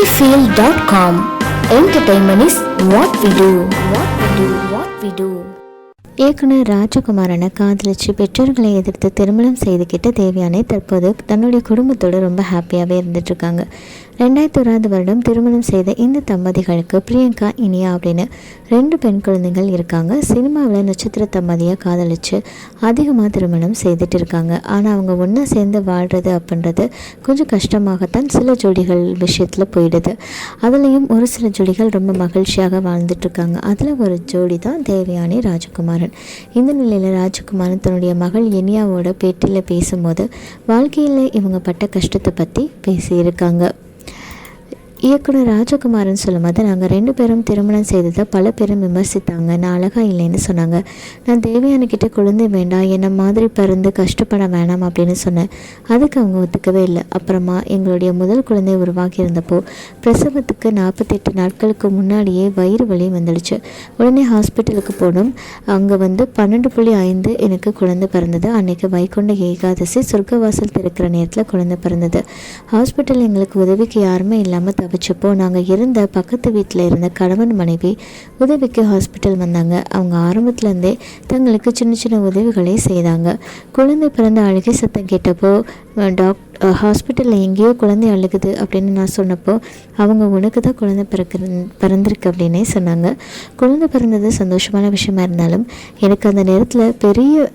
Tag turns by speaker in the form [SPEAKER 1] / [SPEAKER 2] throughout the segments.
[SPEAKER 1] sunnyfield.com. Entertainment is what we do. What we do. What we do.
[SPEAKER 2] இயக்குனர் ராஜகுமாரனை காதலிச்சு பெற்றோர்களை எதிர்த்து திருமணம் செய்துக்கிட்ட தேவியானே தற்போது தன்னுடைய குடும்பத்தோடு ரொம்ப ஹாப்பியாகவே இருந்துட்டு இருக்காங்க ரெண்டாயிரத்தி ஓராவது வருடம் திருமணம் செய்த இந்த தம்பதிகளுக்கு பிரியங்கா இனியா அப்படின்னு ரெண்டு பெண் குழந்தைகள் இருக்காங்க. சினிமாவில் நட்சத்திர தம்பதியாக காதலிச்சு அதிகமாக திருமணம் செய்துட்டு இருக்காங்க. ஆனால் அவங்க ஒன்றா சேர்ந்து வாழ்கிறது அப்படின்றது கொஞ்சம் கஷ்டமாகத்தான் சில ஜோடிகள் விஷயத்தில் போயிடுது. அதுலேயும் ஒரு சில ஜோடிகள் ரொம்ப மகிழ்ச்சியாக வாழ்ந்துட்டுருக்காங்க அதில் ஒரு ஜோடி தான் தேவயானி ராஜகுமாரன். இந்த நிலையில் ராஜகுமாரன் தன்னுடைய மகள் இனியாவோட பேட்டியில் பேசும்போது வாழ்க்கையில் இவங்க பட்ட கஷ்டத்தை பற்றி பேசியிருக்காங்க. இயக்குனர் ராஜகுமாரன் சொல்லும்போது நாங்கள் ரெண்டு பேரும் திருமணம் செய்ததை பல பேரும் விமர்சித்தாங்க. நான் அழகாக இல்லைன்னு சொன்னாங்க. நான் தேவையானக்கிட்ட குழந்தை வேண்டாம் என்னை மாதிரி பிறந்து கஷ்டப்பட வேணாம் அப்படின்னு சொன்னேன். அதுக்கு அவங்க ஒத்துக்கவே இல்லை. அப்புறமா எங்களுடைய முதல் குழந்தை உருவாகி இருந்தப்போ பிரசவத்துக்கு நாற்பத்தெட்டு நாட்களுக்கு முன்னாடியே வயிறு வலி வந்துடுச்சு. உடனே ஹாஸ்பிட்டலுக்கு போனோம். அங்கே வந்து பன்னெண்டு புள்ளி ஐந்து எனக்கு குழந்தை பிறந்தது. அன்னைக்கு வைகுண்ட ஏகாதசி சொர்க்கவாசல் திறக்கிற நேரத்தில் குழந்தை பிறந்தது. ஹாஸ்பிட்டல் எங்களுக்கு உதவிக்கு யாருமே இல்லாமல் ஆரம்பித்தப்போ நாங்கள் இருந்த பக்கத்து வீட்டில் இருந்த கணவன் மனைவி உதவிக்கு ஹாஸ்பிட்டல் வந்தாங்க. அவங்க ஆரம்பத்துலேருந்தே தங்களுக்கு சின்ன சின்ன உதவிகளை செய்தாங்க. குழந்தை பிறந்த அழுகை சத்தம் கேட்டப்போ டாக் ஹாஸ்பிட்டலில் எங்கேயோ குழந்தை அழுகுது அப்படின்னு நான் சொன்னப்போ அவங்க உனக்கு தான் குழந்தை பிறக்க பிறந்திருக்கு அப்படின்னே சொன்னாங்க. குழந்தை பிறந்தது சந்தோஷமான விஷயமா இருந்தாலும் எனக்கு அந்த நேரத்தில் பெரிய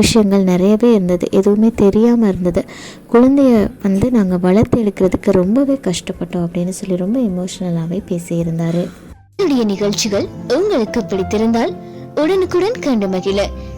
[SPEAKER 2] விஷயங்கள் நிறையவே இருந்தது. எதுவுமே தெரியாமல் இருந்தது. குழந்தைய வந்து நாங்கள் வளர்த்து எடுக்கிறதுக்கு ரொம்பவே கஷ்டப்பட்டோம் அப்படின்னு சொல்லி ரொம்ப எமோஷ்னலாகவே பேசியிருந்தார்.
[SPEAKER 1] என்னுடைய நிகழ்ச்சிகள் உங்களுக்கு பிடித்திருந்தால் உடனுக்குடன் கண்டு மகிழ.